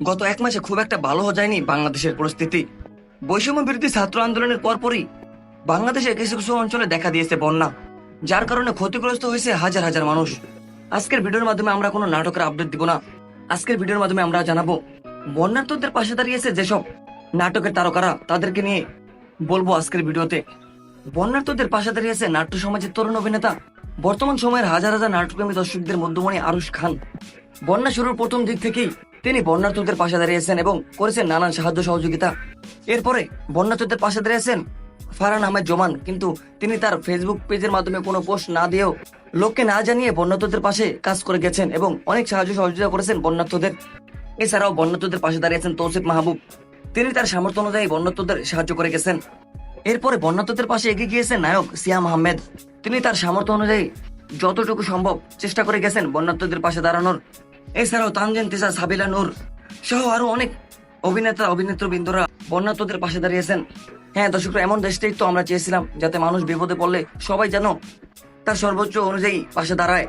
গত এক মাসে খুব একটা ভালো যায়নি বাংলাদেশের পরিস্থিতি। বৈষম্য বিরোধী ছাত্র আন্দোলনের পরপরই বাংলাদেশের কিছু কিছু অঞ্চলে দেখা দিয়েছে বন্যা, যার কারণে ক্ষতিগ্রস্ত হয়েছে হাজার হাজার মানুষ। আজকের ভিডিওর মাধ্যমে আমরা কোনো নাটকের আপডেট দিব না। আজকের ভিডিওর মাধ্যমে আমরা জানাব, বন্যার্থদের পাশে দাঁড়িয়েছে যেসব নাটকের তারকারা, তাদেরকে নিয়ে বলব আজকের ভিডিওতে। বন্যার্থদের পাশে দাঁড়িয়েছে নাট্য সমাজের তরুণ অভিনেতা, বর্তমান সময়ের হাজার হাজার নাট্যপ্রেমী দর্শকদের মধ্যমণি আরুষ খান। বন্যা শুরুর প্রথম দিক থেকেই তিনি বন্যার্থদের পাশে দাঁড়িয়েছেন এবং করেছেন নানান সাহায্য সহযোগিতা। এরপরে বন্যার্থদের পাশে দাঁড়িয়েছেন ফারহান আহমেদ জোমান, কিন্তু তিনি তার ফেসবুক পেজের মাধ্যমে কোনো পোস্ট না দিয়েও লোককে না জানিয়ে বন্যার্থদের পাশে কাজ করে গেছেন এবং অনেক সাহায্য সহযোগিতা করেছেন বন্যার্থদের। এছাড়াও বন্যার্থদের পাশে দাঁড়িয়েছেন তৌসিফ মাহবুব। তিনি তার সামর্থ্য অনুযায়ী বন্যার্থদের সাহায্য করে গেছেন। এরপরে বন্যার্থদের পাশে এগিয়ে গিয়েছেন নায়ক সিয়াম আহমেদ। তিনি তার সামর্থ্য অনুযায়ী যতটুকু সম্ভব চেষ্টা করে গেছেন বন্যার্থদের পাশে দাঁড়ানোর। এছাড়াও তানজেন তেজা সাবিলা, নূর সহ আরও অনেক অভিনেতা, অভিনেত্রবৃন্দরা বন্যার্থদের পাশে দাঁড়িয়েছেন। হ্যাঁ দর্শকরা, এমন দেশটাই তো আমরা চেয়েছিলাম, যাতে মানুষ বিপদে পড়লে সবাই যেন তার সর্বোচ্চ অনুযায়ী পাশে দাঁড়ায়।